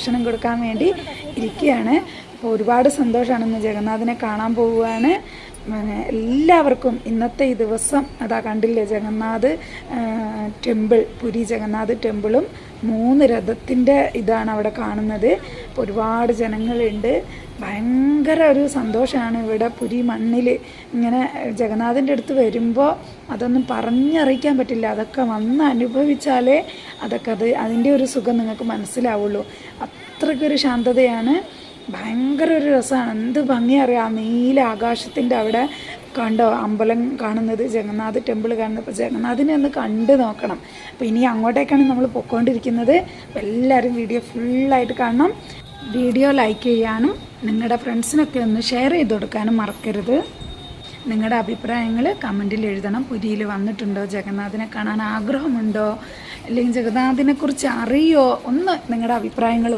ഭക്ഷണം കൊടുക്കാൻ വേണ്ടി ഇരിക്കുകയാണ്. അപ്പോൾ ഒരുപാട് സന്തോഷമാണ് ഇന്ന് ജഗന്നാഥിനെ കാണാൻ പോവുകയാണ്. എല്ലാവർക്കും ഇന്നത്തെ ഈ ദിവസം അതാ കണ്ടില്ലേ ജഗന്നാഥ് ടെമ്പിൾ പുരി ജഗന്നാഥ് ടെമ്പിളും മൂന്ന് രഥത്തിന്റെ ഇതാണ് അവിടെ കാണുന്നത്. ഒരുപാട് ജനങ്ങളുണ്ട്. ഭയങ്കര ഒരു സന്തോഷമാണ് ഇവിടെ പുരി മണ്ണിൽ ഇങ്ങനെ ജഗന്നാഥിന്റെ അടുത്ത് വരുമ്പോൾ അതൊന്നും പറഞ്ഞറിയിക്കാൻ പറ്റില്ല. അതൊക്കെ വന്ന് അനുഭവിച്ചാലേ അതൊക്കെ അത് അതിന്റെ ഒരു സുഖം നിങ്ങൾക്ക് മനസ്സിലാവുള്ളൂ. അത്രയ്ക്കൊരു ശാന്തതയാണ്. ഭയങ്കര ഒരു രസമാണ് എന്ത് ഭംഗി അറിയാം ആ നീല ആകാശത്തിന്റെ അവിടെ കണ്ടോ അമ്പലം കാണുന്നത് ജഗന്നാഥ് ടെമ്പിൾ കാണുന്നത്. അപ്പോൾ ജഗന്നാഥിനെ ഒന്ന് കണ്ടു നോക്കണം. അപ്പോൾ ഇനി അങ്ങോട്ടേക്കാണ് നമ്മൾ പൊയ്ക്കൊണ്ടിരിക്കുന്നത് എല്ലാവരും വീഡിയോ ഫുള്ളായിട്ട് കാണണം. വീഡിയോ ലൈക്ക് ചെയ്യാനും നിങ്ങളുടെ ഫ്രണ്ട്സിനൊക്കെ ഒന്ന് ഷെയർ ചെയ്ത് കൊടുക്കാനും മറക്കരുത്. നിങ്ങളുടെ അഭിപ്രായങ്ങൾ കമന്റിൽ എഴുതണം. പുരിയിൽ വന്നിട്ടുണ്ടോ? ജഗന്നാഥിനെ കാണാൻ ആഗ്രഹമുണ്ടോ? അല്ലെങ്കിൽ ജഗന്നാഥിനെക്കുറിച്ച് അറിയോ? ഒന്ന് നിങ്ങളുടെ അഭിപ്രായങ്ങൾ